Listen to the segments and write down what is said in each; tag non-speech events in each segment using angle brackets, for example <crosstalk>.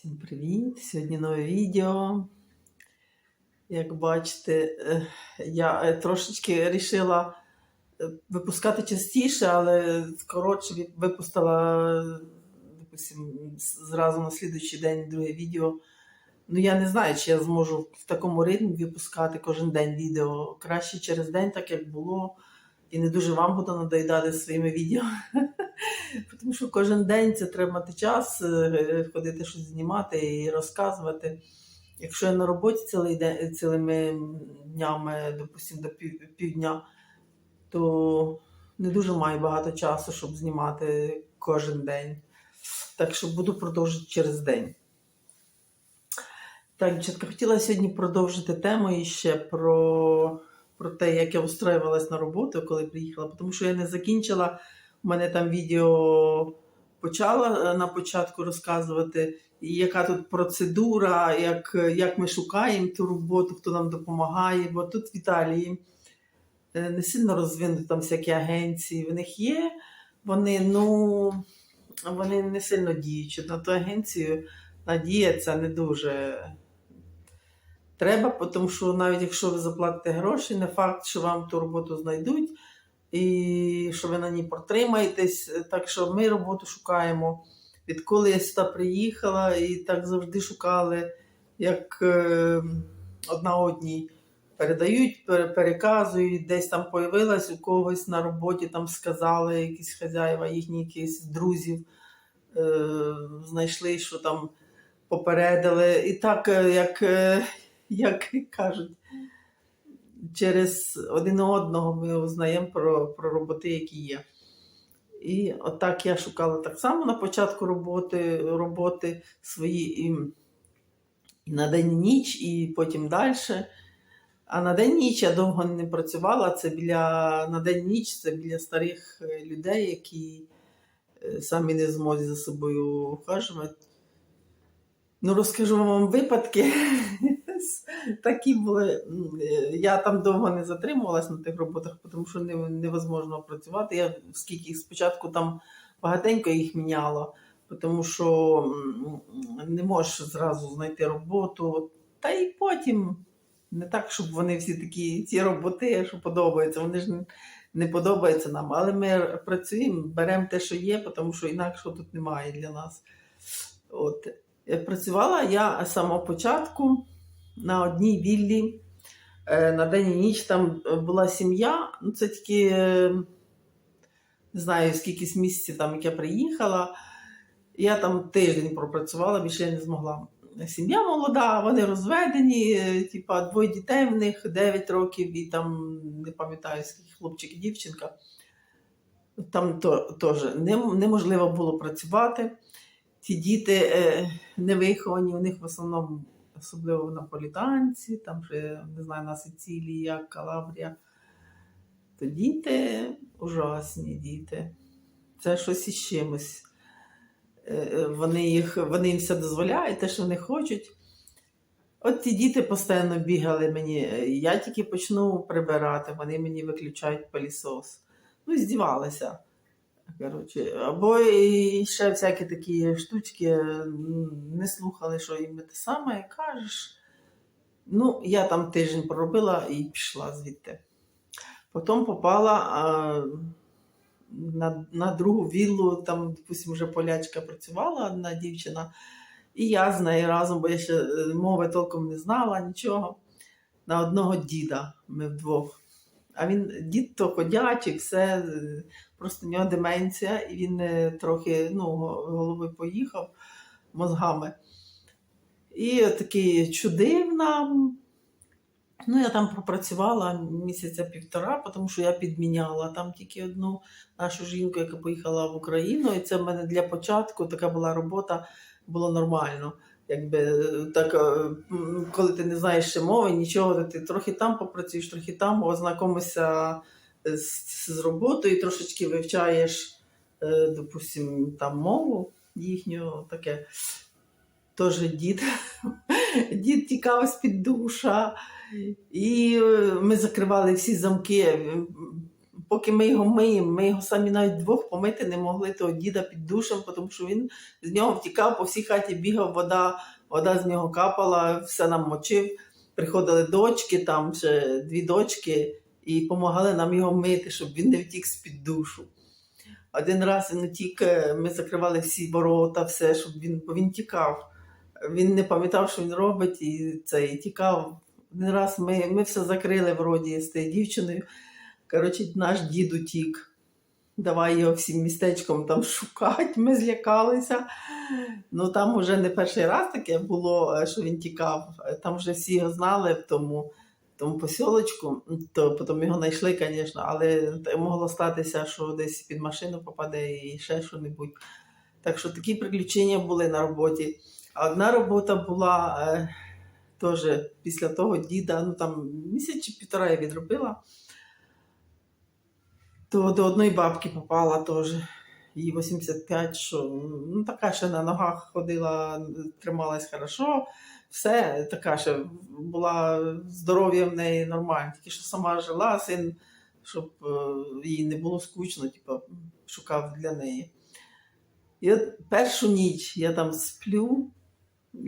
Всім привіт! Сьогодні нове відео. Як бачите, е, я е, трошечки вирішила випускати частіше, але коротше випустила е, допустим, зразу на слідуючий день друге відео. Ну, я не знаю, чи я зможу в такому ритмі випускати кожен день відео. Краще через день, так як було. І не дуже вам буду надоїдати своїми відео. <laughs> Тому що кожен день це треба мати час, е, ходити щось знімати і розказувати. Якщо я на роботі цілий день, цілими днями, допустимо, до пів, півдня, то не дуже маю багато часу, щоб знімати кожен день. Так що буду продовжувати через день. Так, дівчатка, хотіла сьогодні продовжити тему іще про, про те, як я устроювалась на роботу, коли приїхала, тому що я не закінчила. У мене там відео почала е, на початку розказувати, яка тут процедура, як, як ми шукаємо ту роботу, хто нам допомагає. Бо тут в Італії е, не сильно розвинуті там всякі агенції. В них є, вони, ну, вони не сильно діючі. На ту агенцію надіятися не дуже треба, тому що навіть якщо ви заплатите гроші, не факт, що вам ту роботу знайдуть і що ви на ній протримаєтесь. Так що ми роботу шукаємо. Відколи я сюди приїхала, і так завжди шукали, як е, одна одній передають, переказують, десь там появилась у когось на роботі, там сказали якісь хазяїва, їхні якісь друзів е, знайшли, що там попередили. І так, е, як, е, <laughs> як кажуть, через один одного ми узнаємо про, про роботи, які є. І отак я шукала так само на початку роботи, роботи свої і, і на день ніч, і потім далі. А на день ніч я довго не працювала. Це біля на день ніч це біля старих е, людей, які е, самі не зможуть за собою ухажувати. Ну, розкажу вам випадки. <laughs> Такі були. Е, Я там довго не затримувалась на тих роботах, тому що невозможно працювати. Я скільки спочатку там багатенько їх міняла, тому що не можеш зразу знайти роботу. Та й потім не так, щоб вони всі такі ці роботи, що подобаються. Вони ж не- не подобаються нам. Але ми працюємо, беремо те, що є, тому що інакше тут немає для нас. От. Е, Працювала я з самого початку на одній віллі е, на день і ніч. Там е, була сім'я. Ну, це тільки е, не знаю, скільки місяців там, як я приїхала. Я там тиждень пропрацювала, більше я не змогла. Сім'я молода, вони розведені, типа двоє дітей в них 9 років, і там не пам'ятаю, скільки хлопчик і дівчинка. Там теж нем- неможливо було працювати. Ці діти не виховані, у них в основному, особливо наполітанці, там же, не знаю, на Сицилії, як Калабрія. То діти ужасні діти. Це щось із чимось. Е, е, Вони, їх, вони їм все дозволяють, те, що вони хочуть. От ці діти постійно бігали мені. е, Я тільки почну прибирати, вони мені виключають пилісос. Ну, здівалися. Коротше, або і ще всякі такі штучки не слухали, що їм те саме і кажеш. Ну, я там тиждень проробила і пішла звідти. Потім попала а, на, на другу віллу, там, допустимо, вже полячка працювала одна дівчина, і я з нею разом, бо я ще е, мови толком не знала, нічого. На одного діда ми вдвох. А він дід то ходячий, все, е, просто в нього деменція, і він е, трохи ну, го- головою поїхав мозгами. І такий чудив нам. Ну, я там пропрацювала місяця півтора, тому що я підміняла там тільки одну нашу жінку, яка поїхала в Україну. І це в мене для початку така була робота, було нормально. Якби е, так, е, коли ти не знаєш ще мови, нічого, ти трохи там попрацюєш, трохи там, ознакомишся з, з роботою, трошечки вивчаєш, е, допустимо, там мову їхню таке. Теж дід, <laughs> дід тікав з-під душа, і е, ми закривали всі замки. поки ми його миємо, ми його самі навіть двох помити не могли того діда під душем, тому що він з нього втікав по всій хаті, бігав, вода, вода з нього капала, все нам мочив. Приходили дочки, там ще дві дочки, і допомагали нам його мити, щоб він не втік з-під душу. Один раз він утік, е, ми закривали всі ворота, все, щоб він, бо він тікав. Він не пам'ятав, що він робить, і це і тікав. Один раз ми, ми все закрили вроді з тією дівчиною. Коротше, наш дід утік. Давай його всім містечком там шукати, ми злякалися. Ну там вже не перший раз таке було, е, що він тікав. Е, Там вже всі його знали тому, тому посілочку, то потім його знайшли, звісно, але могло статися, що десь під машину попаде і ще що-небудь. Так що такі приключення були на роботі. Одна робота була е, теж після того діда, ну там місяць чи півтора я відробила, то до одної бабки попала теж. Їй 85, що ну, така ще на ногах ходила, трималась хорошо. Все, така ще була здоров'я в неї нормальне. Тільки що сама жила, син, щоб е, їй не було скучно, типу, шукав для неї. І от першу ніч я там сплю,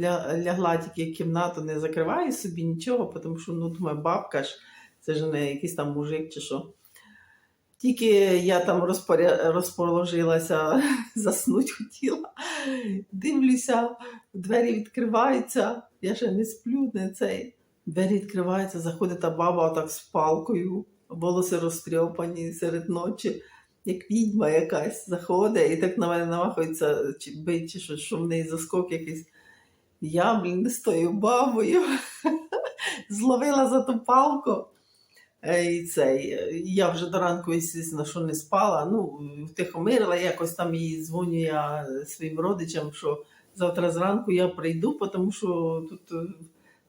ля, лягла тільки кімнату, не закриваю собі нічого, тому що ну, думаю, бабка ж, це ж не якийсь там мужик чи що. Тільки я там розпоря... розположилася, <laughs> заснуть хотіла. Дивлюся, двері відкриваються, я ще не сплю, не цей. Двері відкриваються, заходить та баба отак з палкою, волоси розтрьопані серед ночі, як відьма якась заходить і так на мене намахується, чи бить, чи що, що в неї заскок якийсь. Я, блін, з тою бабою <laughs> зловила за ту палку. Е, І цей, е, я вже до ранку, звісно, що не спала. Ну, втихомирила, якось там їй дзвоню я своїм родичам, що завтра зранку я прийду, тому що тут е,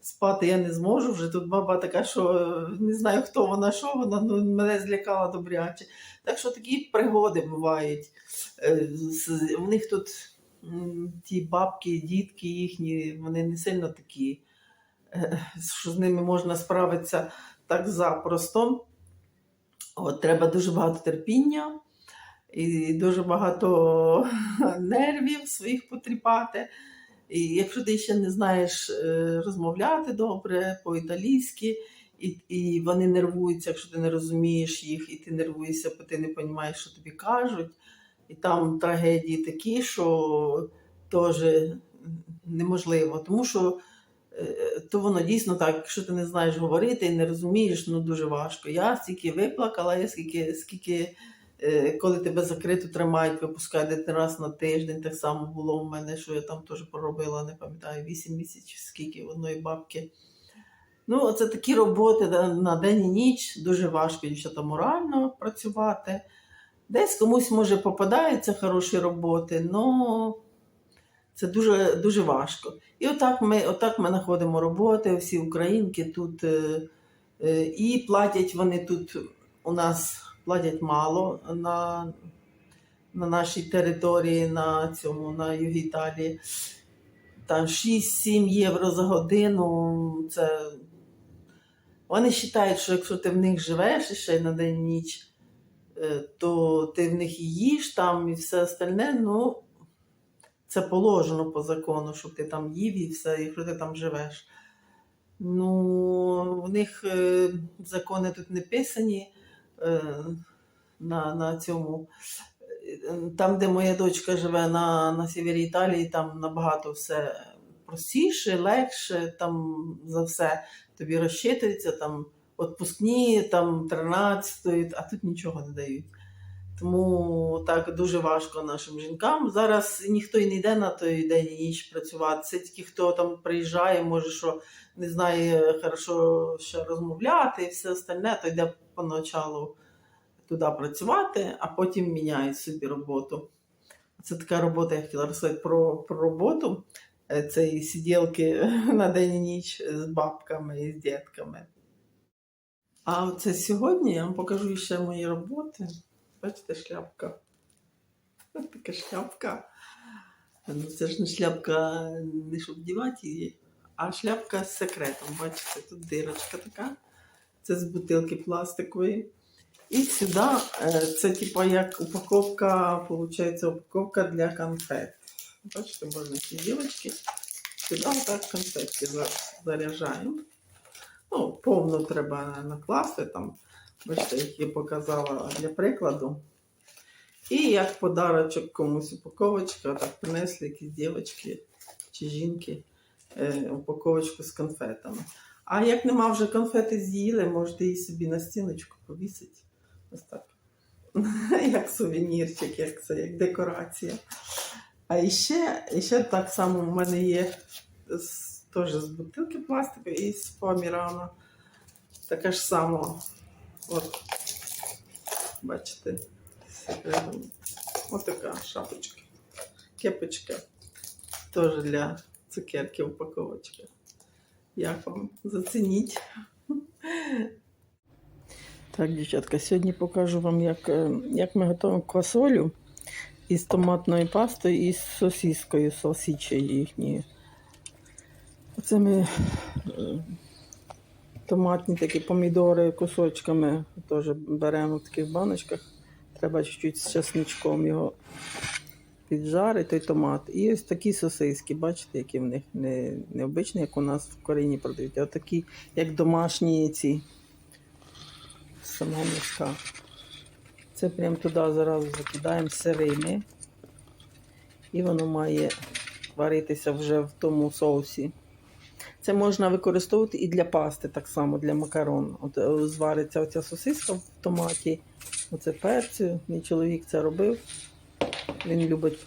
спати я не зможу. Вже тут баба така, що не знаю, хто вона, що вона, ну, мене злякала добряче. Так що такі пригоди бувають. В них тут ті бабки, дітки їхні, вони не сильно такі, що з ними можна справитися так запросто. От, треба дуже багато терпіння і дуже багато <laughs> нервів своїх потріпати. І якщо ти ще не знаєш е, розмовляти добре по-італійськи, і, і вони нервуються, якщо ти не розумієш їх, і ти нервуєшся, бо ти не розумієш, що тобі кажуть. І там трагедії такі, що теж неможливо. Тому що то воно дійсно так, якщо ти не знаєш говорити і не розумієш, ну дуже важко. Я стільки виплакала, я скільки, скільки е, коли тебе закрито тримають, випускають один раз на тиждень, так само було у мене, що я там теж поробила, не пам'ятаю, 8 місяців, скільки одної бабки. Ну, це такі роботи на день і ніч, дуже важко дівчата морально працювати. Десь комусь може попадаються хороші роботи, але це дуже, дуже важко. І отак ми, отак ми знаходимо роботи, всі українки тут е, е, і платять вони тут у нас платять мало на, на нашій території, на цьому, на югі. Там 6-7 євро за годину. Це... Вони вважають, що якщо ти в них живеш ще на день ніч, е, то ти в них і їш там і все остальне, ну це положено по закону, щоб ти там їв і все, якщо ти там живеш. Ну, в них е, закони тут не писані е, на, на цьому. Е, Там, де моя дочка живе на, на севері Італії, там набагато все простіше, легше, там за все тобі розчитується, там відпускні, там 13, а тут нічого не дають. Тому так дуже важко нашим жінкам. Зараз ніхто і не йде на той день і ніч працювати. Це тільки хто там приїжджає, може, що не знає хорошо ще розмовляти і все остальне, то йде поначалу туди працювати, а потім міняє собі роботу. Це така робота, я хотіла розказати про, про роботу. Е, Це і сиділки <laughs> на день і ніч з бабками і з дітками. А оце сьогодні я вам покажу ще мої роботи. Бачите, шляпка. <laughs> Така шляпка. Ну, це ж не шляпка, не щоб вдівати її, а шляпка з секретом. Бачите, тут дирочка така. Це з бутилки пластикової. І сюди е, це типа як упаковка, виходить, упаковка для конфет. Бачите, можна ці дівочки. Сюди так конфетки заряджаємо. Ну, повну треба накласти там. Бачите, як я показала для прикладу. І як подарочок комусь упаковочка, так принесли якісь дівчатки чи жінки е, упаковочку з конфетами. А як нема вже конфети з'їли, можете її собі на стіночку повісити. Ось так. <laughs> Як сувенірчик, як це, як декорація. А іще, іще так само в мене є теж з бутилки пластику і з помірана. Така ж сама. От, бачите, всередині. Ось така шапочка. Кепочка. Теж для цукерки упаковочка. Як вам зацініть? Так, дівчатка, сьогодні покажу вам, як, е, як ми готуємо квасолю із томатною пастою і з сосіскою, сосічею їхньою. Оце ми е, томатні такі помідори кусочками теж беремо в таких баночках. Треба чуть-чуть з чесничком його піджарити, томат. І ось такі сосиски, бачите, які в них не, не обичні, як у нас в Україні продають, а такі, як домашні ці самого мішка. Це прямо туди зразу закидаємо сирими. І воно має варитися вже в тому соусі. Це можна використовувати і для пасти, так само для макарон. От е, звариться оця сосиска в томаті, оце перцю. Мій чоловік це робив. Він любить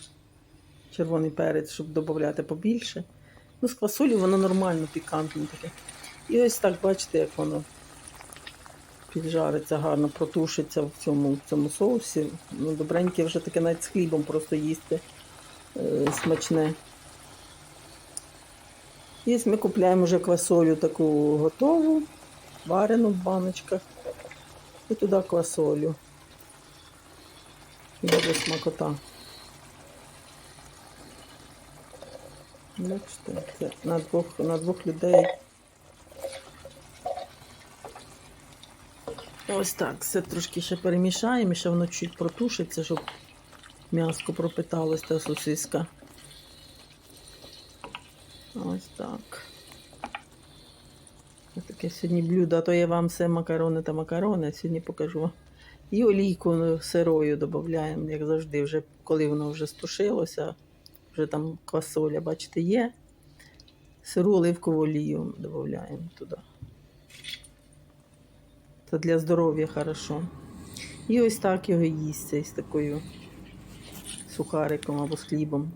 червоний перець, щоб додати побільше. Ну, з квасолі воно нормально, пікантне таке. І ось так, бачите, як воно піджариться гарно, протушиться в цьому, в цьому соусі. Ну, добреньке вже таке навіть з хлібом просто їсти е, смачне. І ми купляємо вже квасолю таку готову, варену в баночках. І туди квасолю. І буде смакота. Бачите, на двох, на двох людей. Ось так, все трошки ще перемішаємо, ще воно чуть протушиться, щоб м'яско пропиталось та сосиска. Ось так. Ось таке сьогодні блюдо, а то я вам все макарони та макарони, сьогодні покажу. І олійку сирою додаємо, як завжди, вже коли воно вже стушилося, вже там квасоля, бачите, є. Сиру оливкову олію додаємо туди. Це для здоров'я хорошо. І ось так його їсться із такою сухариком або з хлібом.